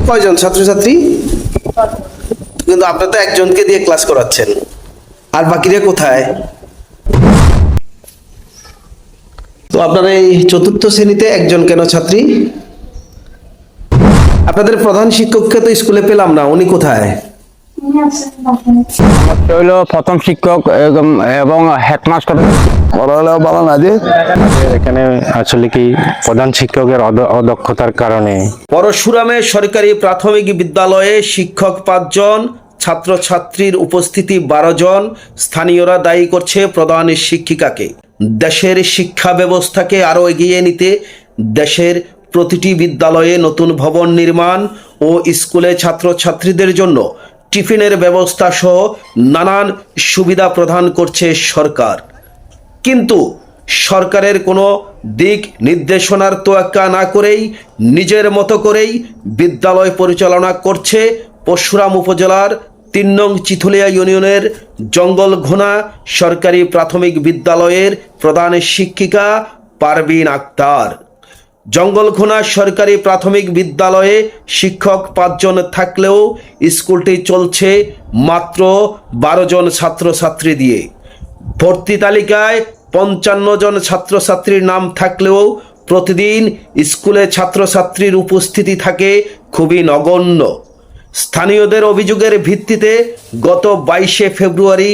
স্কুলে কয়জন? ছাত্রছাত্রী? কিন্তু আপনি তো একজনকে দিয়ে ক্লাস করাচ্ছেন। আর বাকিরা কোথায়? তো আপনার এই চতুর্থ শ্রেণীতে একজন কেন ছাত্রী? আপনাদের প্রধান শিক্ষককে তো স্কুলে পেলাম না, উনি কোথায়? হলো প্রথম শিক্ষক এবং হেডমাস্টার। বড় হলেও ভালো না যে এখানে আসলে কি প্রধান শিক্ষকের অদক্ষতার কারণে? পরশুরামে সরকারি প্রাথমিক বিদ্যালয়ে শিক্ষক পাঁচজন ছাত্রছাত্রীর উপস্থিতি বারো জন স্থানীয়রা দায়ী করছে প্রধান শিক্ষিকাকে। দেশের শিক্ষা ব্যবস্থাকে আরও এগিয়ে নিতে দেশের প্রতিটি বিদ্যালয়ে নতুন ভবন নির্মাণ ও স্কুলে ছাত্রছাত্রীদের জন্য টিফিনের ব্যবস্থা সহ নানান সুবিধা প্রদান করছে সরকার। কিন্তু সরকারের কোনো দিক নির্দেশনার তোয়াক্কা না করেই, নিজের মতো করেই বিদ্যালয় পরিচালনা করছে পরশুরাম উপজেলার তিন নং চিথুলিয়া ইউনিয়নের জঙ্গল ঘোনা সরকারি প্রাথমিক বিদ্যালয়ের প্রধান শিক্ষিকা পারবিন আক্তার। জঙ্গলখোনা সরকারি প্রাথমিক বিদ্যালয়ে শিক্ষক পাঁচজন থাকলেও স্কুলটি চলছে মাত্র বারো জন ছাত্রছাত্রী দিয়ে। ভর্তি তালিকায় পঞ্চান্ন জন ছাত্রছাত্রীর নাম থাকলেও প্রতিদিন স্কুলে ছাত্রছাত্রীর উপস্থিতি থাকে খুবই নগণ্য। স্থানীয়দের অভিযোগের ভিত্তিতে গত বাইশে ফেব্রুয়ারি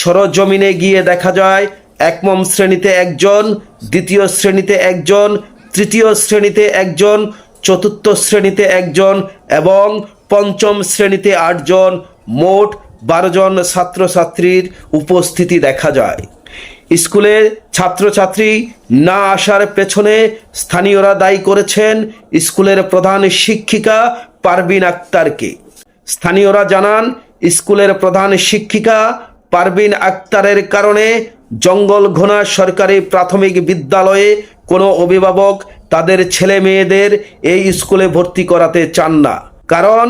সরজমিনে গিয়ে দেখা যায়, একমম শ্রেণীতে একজন, দ্বিতীয় শ্রেণীতে একজন তৃতীয় শ্রেণীতে একজন, চতুর্থ শ্রেণীতে একজন এবং পঞ্চম শ্রেণীতে আটজন, মোট বারো জন ছাত্রছাত্রীর উপস্থিতি দেখা যায়। স্কুলে ছাত্রছাত্রী না আসার পেছনে স্থানীয়রা দায়ী করেছেন স্কুলের প্রধান শিক্ষিকা পারবিন আক্তারকে। স্থানীয়রা জানান, স্কুলের প্রধান শিক্ষিকা পারবিন আক্তারের কারণে জঙ্গল ঘোনা সরকারি প্রাথমিক বিদ্যালয়ে কোনো অভিভাবক, তাদের ছেলে মেয়েদের এই স্কুলে ভর্তি করাতে চান না। কারণ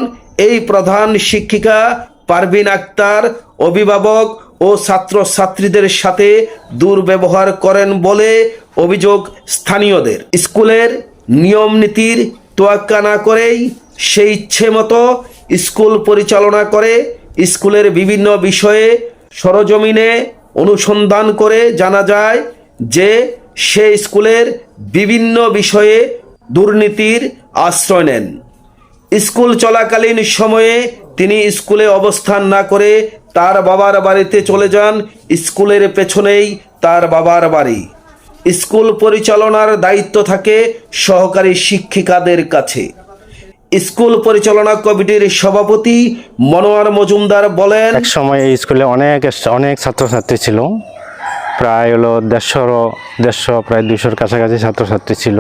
এই প্রধান শিক্ষিকা পারবিন আক্তার অভিভাবক ও ছাত্রছাত্রীদের সাথে দুর্ব্যবহার করেন বলে অভিযোগ স্থানীয়দের। স্কুলের নিয়ম নীতির তোয়াক্কা না করেই সে ইচ্ছে মতো স্কুল পরিচালনা করে। স্কুলের বিভিন্ন বিষয়ে সরজমিনে অনুসন্ধান করে জানা যায় যে সে স্কুলের বিভিন্ন বিষয়ে দুর্নীতির আশ্রয় নেন। স্কুল চলাকালীন সময়ে তিনি স্কুলে অবস্থান না করে তার বাবার বাড়িতে চলে যান। স্কুলের পেছনেই তার বাবার বাড়ি। স্কুল পরিচালনার দায়িত্ব থাকে সহকারী শিক্ষিকাদের কাছে। স্কুল পরিচালনা কমিটির সভাপতি মনোয়ার মজুমদার বলেন, এক সময় এই স্কুলে অনেক অনেক ছাত্রছাত্রী ছিল। প্রায় হলো দেড়শোরও, দেড়শো, প্রায় দুশোর কাছাকাছি ছাত্রছাত্রী ছিল।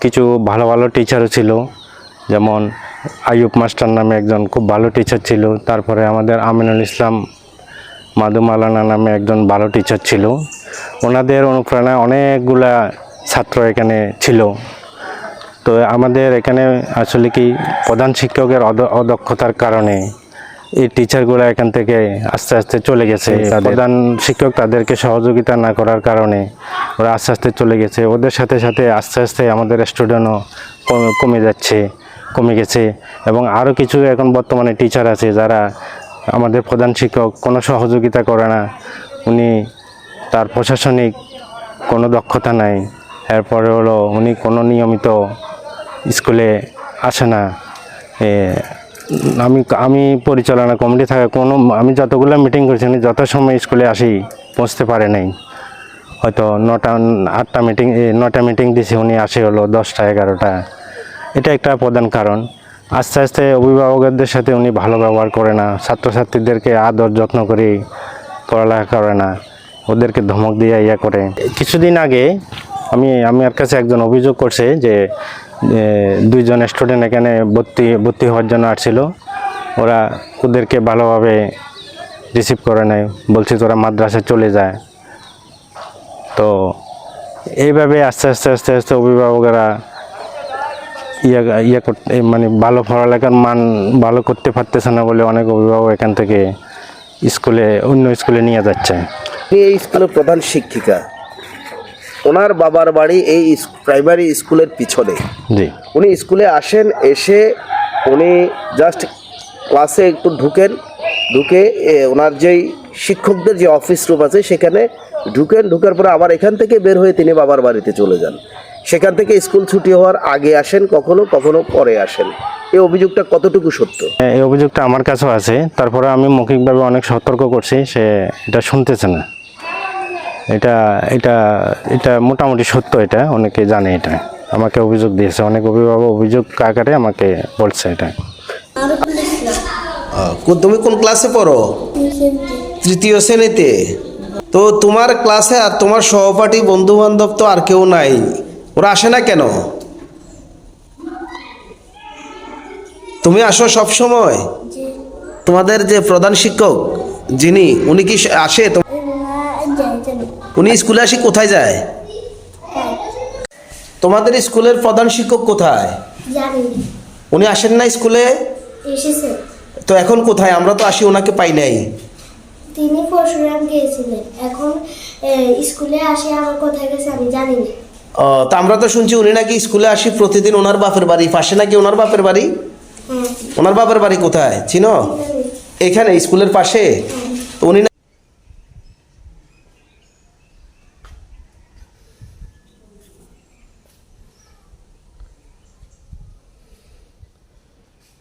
কিছু ভালো ভালো টিচারও ছিল। যেমন আইয়ুব মাস্টার নামে একজন খুব ভালো টিচার ছিল। তারপরে আমাদের আমিনুল ইসলাম মাধু মালানা নামে একজন ভালো টিচার ছিল। ওনাদের অনুপ্রেরণায় অনেকগুলা ছাত্র এখানে ছিল। তো আমাদের এখানে আসলে কি প্রধান শিক্ষকের অদ- অদক্ষতার কারণে এই টিচারগুলো এখান থেকে আস্তে আস্তে চলে গেছে। প্রধান শিক্ষক তাদেরকে সহযোগিতা না করার কারণে ওরা আস্তে আস্তে চলে গেছে। ওদের সাথে সাথে আস্তে আস্তে আমাদের স্টুডেন্টও কমে- কমে যাচ্ছে কমে গেছে এবং আরও কিছু এখন বর্তমানে টিচার আছে যারা আমাদের প্রধান শিক্ষক কোনো সহযোগিতা করে না। উনি তার প্রশাসনিক কোনো দক্ষতা নাই। এরপরে হলো উনি কোনো নিয়মিত স্কুলে আসে না। আমি আমি পরিচালনা কমিটি থাকা, কোনো, আমি যতগুলো মিটিং করেছি, উনি যত সময় স্কুলে আসি, পৌঁছতে পারে নাই। হয়তো নটা, আটটা মিটিং নটা মিটিং দিছে, উনি আসে হলো দশটা, এগারোটা। এটা একটা প্রধান কারণ। আস্তে আস্তে অভিভাবকদের সাথে উনি ভালো ব্যবহার করে না, ছাত্রছাত্রীদেরকে আদর যত্ন করে পড়ালেখা করে না, ওদেরকে ধমক দিয়ে ইয়া করে। কিছুদিন আগে আমি আমার কাছে একজন অভিযোগ করছে যে দুইজন স্টুডেন্ট এখানে ভর্তি ভর্তি হওয়ার জন্য আসছিল। ওরা ওদেরকে ভালোভাবে রিসিভ করে নেয় বলছে তোরা মাদ্রাসায় চলে যায়। তো এইভাবে আস্তে আস্তে আস্তে আস্তে অভিভাবকেরা ইয়া ইয়া করতে মানে ভালো পড়ালেখার মান ভালো করতে পারতেছে না বলে অনেক অভিভাবক এখান থেকে স্কুলে, অন্য স্কুলে নিয়ে যাচ্ছে। এই স্কুলের প্রধান শিক্ষিকা ওনার বাবার বাড়ি এই প্রাইমারি স্কুলের পিছনে। জি। উনি স্কুলে আসেন এসে উনি জাস্ট ক্লাসে একটু ঢুকেন ঢুকে ওনার যেই শিক্ষকদের যে অফিস রুম আছে সেখানে ঢুকেন ঢুকার পরে আবার এখান থেকে বের হয়ে তিনি বাবার বাড়িতে চলে যান। সেখান থেকে স্কুল ছুটি হওয়ার আগে আসেন কখনো কখনো পরে আসেন। এই অভিযোগটা কতটুকু সত্য? এই অভিযোগটা আমার কাছেও আছে। তারপরে আমি মৌখিকভাবে অনেক সতর্ক করছি সে এটা শুনতেছে না। এটা এটা এটা মোটামুটি সত্য এটা, অনেকে জানে এটা। আমাকে অভিযোগ দিয়েছে, অনেক অভিভাবক অভিযোগ আকারে আমাকে বলছে এটা। তুমি কোন ক্লাসে পড়ো? তৃতীয় শ্রেণীতে। তো তোমার ক্লাসে আর তোমার সহপাঠী বন্ধু বান্ধব তো আর কেউ নাই। ওরা আসে না কেন? তুমি আসো সব সময় তোমাদের যে প্রধান শিক্ষক, যিনি, উনি কি আসে? উনি স্কুলে আসি কোথায় যায়? তোমাদের স্কুলের প্রধান শিক্ষক কোথায়? উনি আসেন না স্কুলে? তো এখন কোথায়? আমরা তো আসি ওনাকে পাই নাই। তিনি পরশুরাম গিয়েছিলেন। এখন স্কুলে আসে আমার কোথায় গেছে আমি জানি না। তা আমরা তো শুনছি উনি নাকি স্কুলে আসি প্রতিদিন ওনার বাপের বাড়ি। পাশে নাকি ওনার বাপের বাড়ি? হ্যাঁ। ওনার বাপের বাড়ি কোথায়? চিনো? এখানে। স্কুলের পাশে? উনি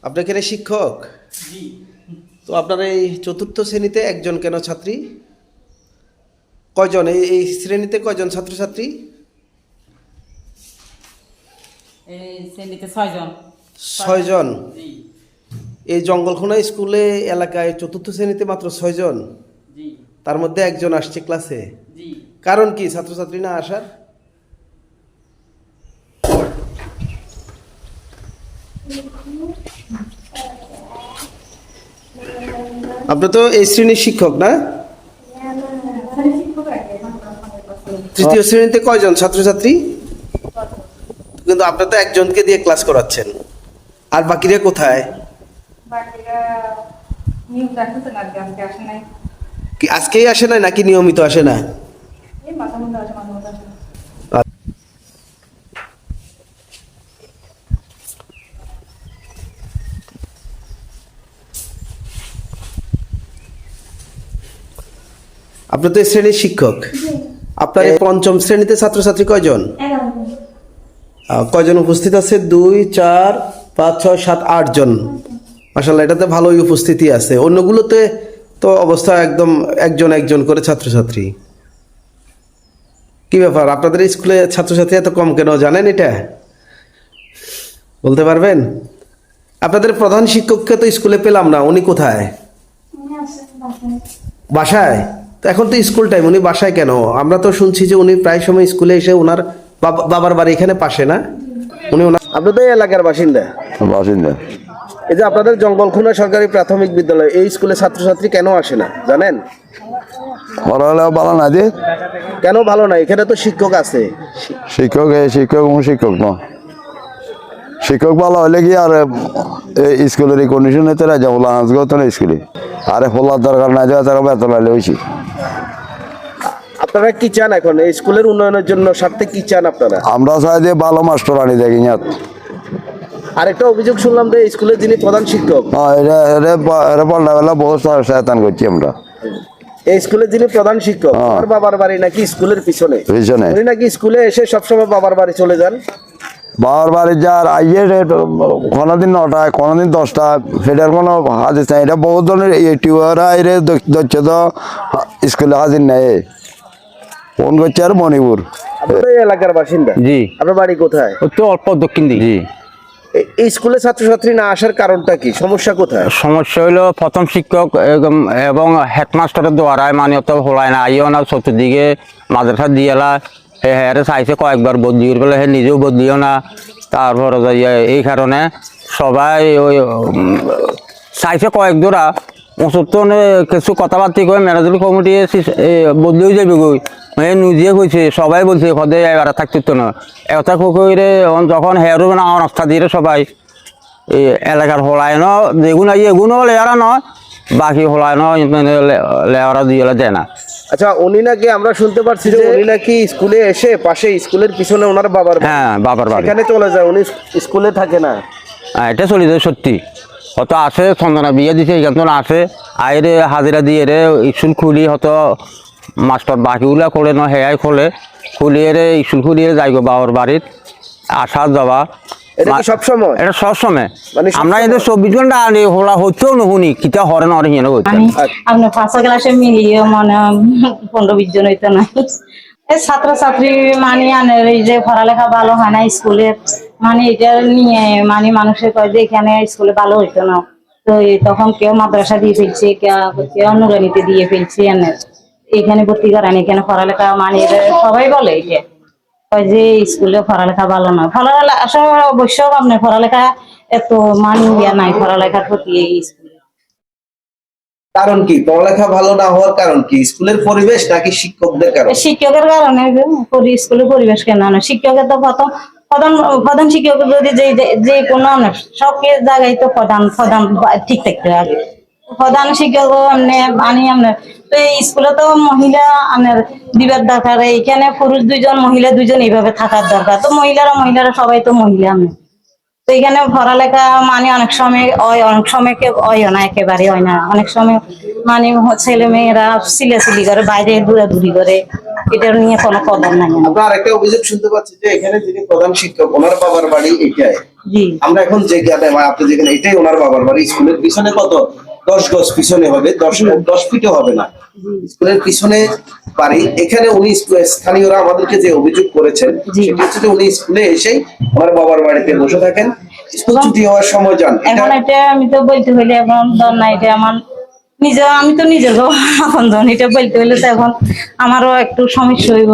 আপনি এখানে শিক্ষক? তো আপনার এই চতুর্থ শ্রেণীতে একজন কেন ছাত্রী? কয়জন? এই এই শ্রেণীতে কয়জন ছাত্রছাত্রী? ছয়জন। এই জঙ্গলখোনা স্কুলে এলাকায় চতুর্থ শ্রেণীতে মাত্র ছয়জন? তার মধ্যে একজন আসছে ক্লাসে? কারণ কি? ছাত্রছাত্রী না আসার? আপনি তো এই শ্রেণির শিক্ষক না? তৃতীয় শ্রেণীতে কয়জন ছাত্রছাত্রী? কিন্তু আপনি তো একজনকে দিয়ে ক্লাস করাচ্ছেন। আর বাকিরা কোথায়? আজকেই আসে না নাকি নিয়মিত আসে না এই মাথা মধ্যে আসে মাঝে মধ্যে আসে না। আপনি তো শ্রেণির শিক্ষক। আপনার পঞ্চম শ্রেণীতে ছাত্রছাত্রী কয়জন? কয়জন উপস্থিত আছে? দুই চার পাঁচ ছয় সাত আট জন। মাসাল্লাহ এটাতে ভালোই উপস্থিতি আছে। অন্যগুলোতে তো অবস্থা একদম একজন একজন করে ছাত্রছাত্রী। কি ব্যাপার? আপনাদের স্কুলে ছাত্রছাত্রী এত কম কেন? জানেন এটা? বলতে পারবেন? আপনাদের প্রধান শিক্ষককে তো স্কুলে পেলাম না উনি কোথায়? বাসায়? তো এখন তো স্কুল টাইম উনি বাসায় কেন? আমরা তো শুনছি যে উনি প্রায় সময় স্কুলে এসে ওনার বাবার বাড়ি এখানে পাশে না? উনি ওনার আপনি তো এই এলাকার বাসিন্দা। বাসিন্দা। এই যে আপনাদের জঙ্গলখুনা সরকারি প্রাথমিক বিদ্যালয় এই স্কুলে ছাত্রছাত্রী কেন আসে না জানেন? ভালো না যে? কেন ভালো না? এখানে তো শিক্ষক আছে। শিক্ষক শিক্ষক শিক্ষক ন শিক্ষক ভালো হলে কি আর এই স্কুলের এই কন্ডিশনে তো রাজা বলা আজকে তো না স্কুলে। আরে ফলার দরকার না যায় তারা বেতন আলে হয়েছি আপনারা কি চান এখন? এই স্কুলের উন্নয়নের জন্য স্বার্থে কি চান আপনারা? আমরা চাই যে ভালো মাস্টার আনি দেখি ইয়াত আরেকটা অভিযোগ শুনলাম যে স্কুলের যিনি প্রধান শিক্ষক হ্যাঁ এটা এটা এটা পাল্টাবেলা বহুত শয়তান করছি আমরা। এই স্কুলের যিনি প্রধান শিক্ষক হ্যাঁ। বাবার বাড়ি নাকি স্কুলের পিছনে? পিছনে। উনি নাকি স্কুলে এসে সবসময় বাবার বাড়ি চলে যান? বাবার বাড়ি যার আইয়ে কোনোদিন নটায় কোনোদিন দশটায় সেটার কোনো হাজির নাই। এটা বহুত ধরনের ইউটিউবার আইরে তো স্কুলে হাজির নেই। ফোন করছে আর মণিপুর। এই এলাকার বাসিন্দা। জি। আপনার বাড়ি কোথায়? একটু অল্প দক্ষিণ দিক। জি। এই স্কুলে ছাত্রছাত্রী না আসার কারণটা কি? সমস্যা কোথায়? সমস্যা হইল প্রথম শিক্ষক এবং হেডমাস্টারের দ্বারাই মানে অত হলাই না আইও না চতুর্দিকে মাদ্রাসা দিয়েলা হে হ্যাঁ চাইছে কয়েকবার বদলি করে পেলে হে নিজেও বদলিও না। তারপর এই কারণে সবাই ওই, চাইছে কয়েক জোড়া ওষুধ নে- কিছু কথাবার্তা কয়ে ম্যানেজার কমিটি বদলিও যাবে গই এ নিজে কইছে সবাই বলছে, সদায় এবার থাকতে না। এটা কইরে যখন হেরো না, অনাস্থা দিয়ে সবাই। এই এলাকার হলায়ন যেগুলো হলে লেয়ারা নয় বাকি হলায়ন লেয়ারা দিয়ে দেয় না। আচ্ছা উনি নাকি আমরা শুনতে পারছি যে উনি নাকি স্কুলে এসে পাশে স্কুলের পিছনে ওনার বাবার হ্যাঁ বাবার বাড়ি। সেখানে চলে যায় উনি স্কুলে থাকে না। হ্যাঁ, এটা চলি যায় সত্যি। হয়তো আছে চন্দনা বিয়ে দিছে এখান থেকে আসে। আইরে হাজিরা দিয়ে রে স্কুল খুলি হয়তো মাস্টার বাকিগুলা করে ন হেয়াই খোলে। খুলিয়ে রে স্কুল খুলিয়ে যাইব বাবার বাড়িত আসা যাওয়া। এটা কি সবসময়? এটা সবসময়। মানে? আমরা চব্বিশ ঘণ্টা আনি হোলা হচ্ছেও নুহুনি কিতা হরে নরে হিনে হচ্ছে আপনার পাঁচশো ক্লাসে মিলিয়ে মনে পনেরো বিশ জন হইতো না। ছাত্রছাত্রী মানে আনের এই যে পড়ালেখা ভালো হয় না স্কুলে মানে এটা নিয়ে মানে মানুষের কয় যে এখানে স্কুলে ভালো হইতো না। তো তখন কেউ মাদ্রাসা দিয়ে ফেলছে কেউ কেউ নুরানিতে দিয়ে ফেলছে এখানে ভর্তি করেন এখানে পড়ালেখা মানে সবাই বলে এটা। কয় যে স্কুলে পড়ালেখা ভালো না পড়ালেখা আসলে অবশ্য আপনার পড়ালেখা এত মান ইয়া নাই পড়ালেখার প্রতি এই স্কুলে। কারণ কি? পড়ালেখা ভালো না হওয়ার কারণ কি? স্কুলের পরিবেশ নাকি শিক্ষকদের কারণ? শিক্ষকের কারণে স্কুলের পরিবেশ কেন না শিক্ষকের তো প্রথম প্রধান প্রধান শিক্ষক যদি যে যে- কোনো সব জায়গায় তো প্রধান প্রধান ঠিক থাকতে হবে। প্রধান শিক্ষক এমনি আনি আপনার তো এই স্কুলে তো মহিলা আপনার দিবার দরকার এইখানে পুরুষ দুইজন মহিলা দুইজন এইভাবে থাকার দরকার। তো মহিলারা মহিলারা সবাই তো মহিলা আমি তো এখানে পড়ালেখা মানে অনেক সময় অনেক সময় কেউ হয় না একেবারে হয় না। অনেক সময় মানে ছেলে মেয়েরা সিলাসিলি করে বাইরে দূরাদূরি করে। এটার নিয়ে কোনো কদর নাই। আমরা আরেকটা অভিযোগ শুনতে পাচ্ছি যে এখানে যিনি প্রধান শিক্ষক ওনার বাবার বাড়ি এটাই। আমরা এখন যে আপনি যেখানে এটাই ওনার বাবার বাড়ি স্কুলের পিছনে কত? দশ গজ পিছনে হবে দশ দশ ফিটও হবে না। স্কুলের পিছনে বাড়ি এখানে উনি স্থানীয়রা আমাদেরকে যে অভিযোগ করেছেন। সেটি হচ্ছে যে উনি স্কুলে এসেই ওনার বাবার বাড়িতে বসে থাকেন। স্কুল ছুটি হওয়ার সময় যান। এখন এটা আমি তো বলতে হইলে এখন ধর না এটা আমার নিজে আমি তো নিজের এখন ধরুন এটা বলতে হইলে তো এখন আমারও একটু সমস্যা হইব।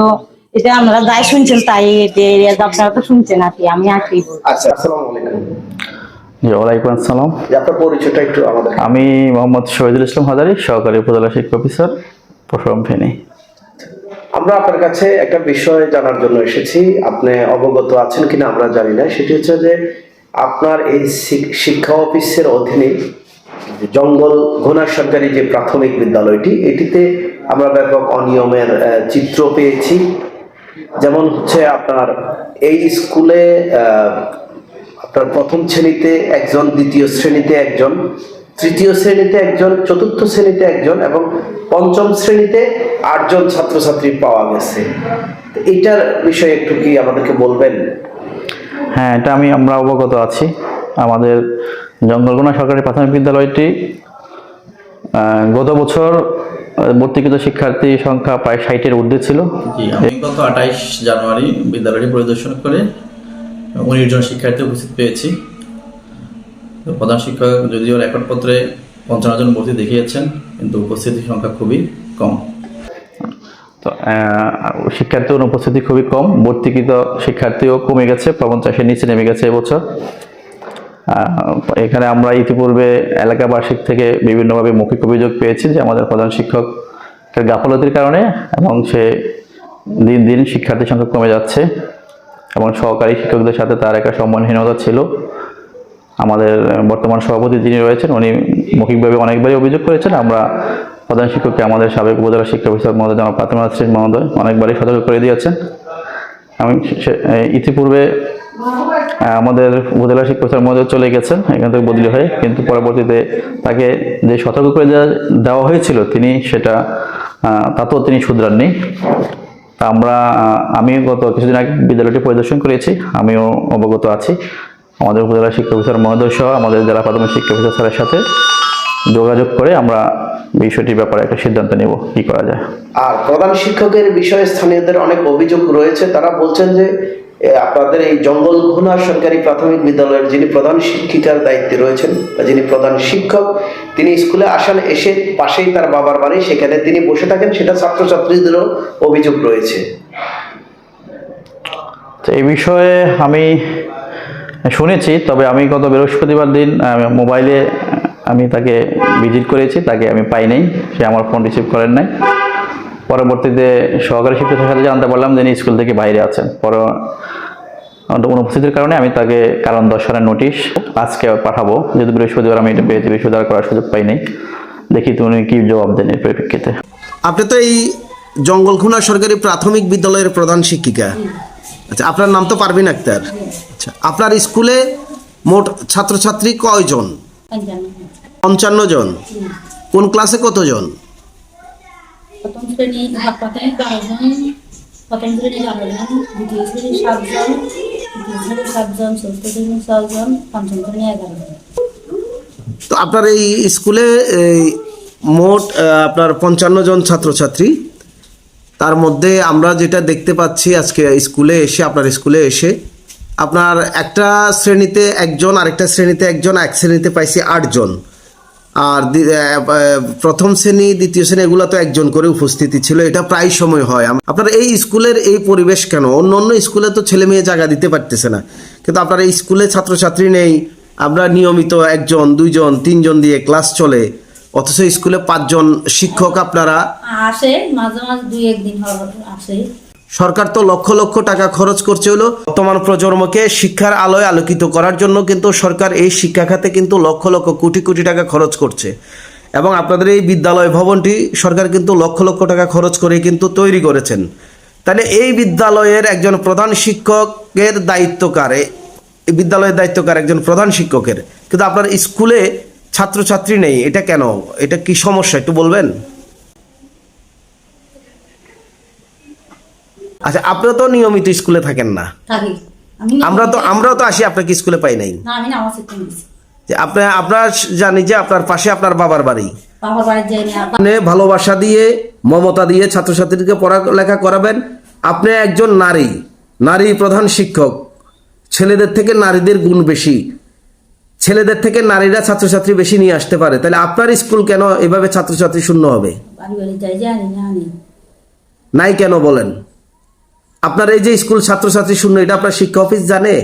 এটা আমরা যাই শুনছেন তাই এটা এরিয়া আপনারা তো শুনছেন আর কি আমি আর কি আচ্ছা। আসসালামু আলাইকুম। জি ওয়ালাইকুম আসসালাম। যে আপনার পরিচয়টা একটু আমাদের। আমি মোহাম্মদ শহীদুল ইসলাম হাজারি সহকারী উপজেলা শিক্ষা অফিসার পরশুরাম ফেনী। আমরা আপনার কাছে একটা বিষয় জানার জন্য এসেছি। আপনি অবগত আছেন কিনা আমরা জানি না। সেটি হচ্ছে যে আপনার এই শিক্ষা অফিসের অধীনে জঙ্গল ঘোনা সরকারি যে প্রাথমিক বিদ্যালয়টি এটিতে আমরা ব্যাপক অনিয়মের চিত্র পেয়েছি। যেমন হচ্ছে আপনার এই স্কুলে আপনার প্রথম শ্রেণীতে একজন দ্বিতীয় শ্রেণীতে একজন তৃতীয় শ্রেণীতে একজন চতুর্থ শ্রেণীতে একজন এবং পঞ্চম শ্রেণীতে আটজন ছাত্রছাত্রী পাওয়া গেছে। এটার বিষয়ে একটু কি আমাদেরকে বলবেন? হ্যাঁ এটা আমি আমরা অবগত আছি। আমাদের জঙ্গলগোনা সরকারি প্রাথমিক বিদ্যালয়টি আহ, গত বছর ভর্তিকৃত শিক্ষার্থী সংখ্যা প্রায় ষাটের ঊর্ধ্বে ছিল। জি আমি গত আঠাইশ জানুয়ারি বিদ্যালয়টি পরিদর্শন করে উনিশ জন শিক্ষার্থী উপস্থিত পেয়েছি। প্রধান শিক্ষক যদিও রেকর্ডপত্রে পঞ্চান্ন জন ভর্তি দেখিয়েছেন কিন্তু উপস্থিতির সংখ্যা খুবই কম। তো আহ, শিক্ষার্থীর অনুপস্থিতি খুবই কম। ভর্তিকৃত শিক্ষার্থীও কমে গেছে পঞ্চাশের নিচে নেমে গেছে এবছর। এখানে আমরা ইতিপূর্বে এলাকাবাসিক থেকে বিভিন্নভাবে মৌখিক অভিযোগ পেয়েছি যে আমাদের প্রধান শিক্ষক গাফলতির কারণে এবং সে দিন দিন শিক্ষার্থীর সংখ্যা কমে যাচ্ছে। এবং সহকারী শিক্ষকদের সাথে তার একটা সম্মানহীনতা ছিল। আমাদের বর্তমান সভাপতি যিনি রয়েছেন, উনি মৌখিকভাবে অনেকবারই অভিযোগ করেছেন, আমরা প্রধান শিক্ষককে আমাদের সাবেক উপজেলা শিক্ষা অফিসার মহোদয় জনাব প্রাথমিক আশ্রিত মহোদয় অনেকবারই সতর্ক করে দিয়েছেন। আমি ইতিপূর্বে আমাদের উপজেলা শিক্ষা অফিসার মহোদয় চলে গেছেন, এখান থেকে বদলি হয়ে, কিন্তু পরবর্তীতে তাকে যে সতর্ক করে দেওয়া- হয়েছিল, তিনি সেটা তাতেও তিনি শুধরাননি। তা আমরা আমি গত কিছুদিন আগে বিদ্যালয়টি পরিদর্শন করেছি, আমিও অবগত আছি। আমাদের উপজেলা শিক্ষা অফিসার মহোদয় সহ আমাদের জেলা প্রাথমিক শিক্ষা অফিসার স্যারের সাথে যোগাযোগ করে আমরা বিষয়টির ব্যাপারে একটা সিদ্ধান্ত নেব, কি করা যায়। আর প্রধান শিক্ষকের বিষয়ে স্থানীয়দের অনেক অভিযোগ রয়েছে, তারা বলছেন যে আপনাদের এই জঙ্গল ঘোনা সরকারি প্রাথমিক বিদ্যালয়ের যিনি প্রধান শিক্ষিকার দায়িত্বে রয়েছেন যিনি প্রধান শিক্ষক, তিনি স্কুলে আসেন এসে পাশেই তার বাবার বাড়ি, সেখানে তিনি বসে থাকেন, সেটা ছাত্রছাত্রীদেরও অভিযোগ রয়েছে। তো এই বিষয়ে আমি শুনেছি, তবে আমি গত বৃহস্পতিবার দিন মোবাইলে আমি তাকে ভিজিট করেছি, তাকে আমি পাই নাই, সে আমার ফোন রিসিভ করেন নাই। পরবর্তীতে সহকারী শিক্ষকের সাথে জানতে পারলাম যে তিনি স্কুল থেকে বাইরে আছেন। পর অনুপস্থিতির কারণে আমি তাকে কারণ দর্শনের নোটিশ আজকে পাঠাবো। যেহেতু বৃহস্পতিবার আমি এটা পেয়েছি বৃহস্পতিবার করার সুযোগ পাই নাই। দেখি তুমি কি জবাব দেন এর পরিপ্রেক্ষিতে আপনি তো এই জঙ্গলখুনা সরকারি প্রাথমিক বিদ্যালয়ের প্রধান শিক্ষিকা। আচ্ছা আপনার নাম তো পারভিন আক্তার। আচ্ছা আপনার স্কুলে মোট ছাত্রছাত্রী কয়জন? পঞ্চান্ন জন। কোন ক্লাসে কতজন? প্রথম শ্রেণি প্রাথমিক বারো জন প্রথম শ্রেণি বারো জন দ্বিতীয় শ্রেণি সাতজন শ্রেণি সাতজন চতুর্থ শ্রেণি ছয়জন পঞ্চম শ্রেণি এগারো তো আপনার এই স্কুলে মোট আপনার পঞ্চান্ন জন ছাত্রছাত্রী। তার মধ্যে আমরা যেটা দেখতে পাচ্ছি আজকে স্কুলে এসে, আপনার স্কুলে এসে, আপনার একটা শ্রেণীতে একজন, আরেকটা শ্রেণীতে একজন, এক শ্রেণীতে পাইছি আটজন। আর প্রথম শ্রেণি, দ্বিতীয় শ্রেণি এগুলো তো একজন করে উপস্থিতি ছিল। এটা প্রায় সময় হয়। আপনার এই স্কুলের এই পরিবেশ কেন? অন্য অন্য স্কুলে তো ছেলে মেয়ে জায়গা দিতে পারতেছে না। কিন্তু আপনার এই স্কুলে ছাত্রছাত্রী নেই, আমরা নিয়মিত একজন, দুইজন, তিনজন দিয়ে ক্লাস চলে, অথচ স্কুলে পাঁচজন শিক্ষক আপনারা আসে, মাঝে মাঝে দুই একদিন আসে। সরকার তো লক্ষ লক্ষ টাকা খরচ করছে হলো। বর্তমান প্রজন্মকে শিক্ষার আলোয় আলোকিত করার জন্য কিন্তু সরকার এই শিক্ষা খাতে কিন্তু লক্ষ লক্ষ কোটি কোটি টাকা খরচ করছে। এবং আপনাদের এই বিদ্যালয় ভবনটি সরকার কিন্তু লক্ষ লক্ষ টাকা খরচ করে কিন্তু তৈরি করেছেন। তাহলে এই বিদ্যালয়ের একজন প্রধান শিক্ষকের দায়িত্বকারে বিদ্যালয়ের দায়িত্বকার একজন প্রধান শিক্ষকের। কিন্তু আপনার স্কুলে ছাত্রছাত্রী নেই, এটা কেন? এটা কি সমস্যা? একটু বলবেন? আচ্ছা আপনারা তো নিয়মিত স্কুলে থাকেন না। আমরা তো আমরাও তো আসি আপনাকে স্কুলে পাই নাই। আপনার আপনার জানি যে আপনার পাশে আপনার বাবার বাড়ি। আপনি ভালোবাসা দিয়ে মমতা দিয়ে ছাত্রছাত্রীকে পড়ালেখা করাবেন। আপনি একজন নারী। নারী প্রধান শিক্ষক। ছেলেদের থেকে নারীদের গুণ বেশি। ছেলেদের থেকে নারীরা ছাত্রছাত্রী বেশি নিয়ে আসতে পারে। তাহলে আপনার স্কুল কেন এভাবে ছাত্রছাত্রী শূন্য হবে? নাই কেন বলেন? আপনার এই যে স্কুল ছাত্রছাত্রী শূন্য এটা আপনার শিক্ষা অফিস জানে?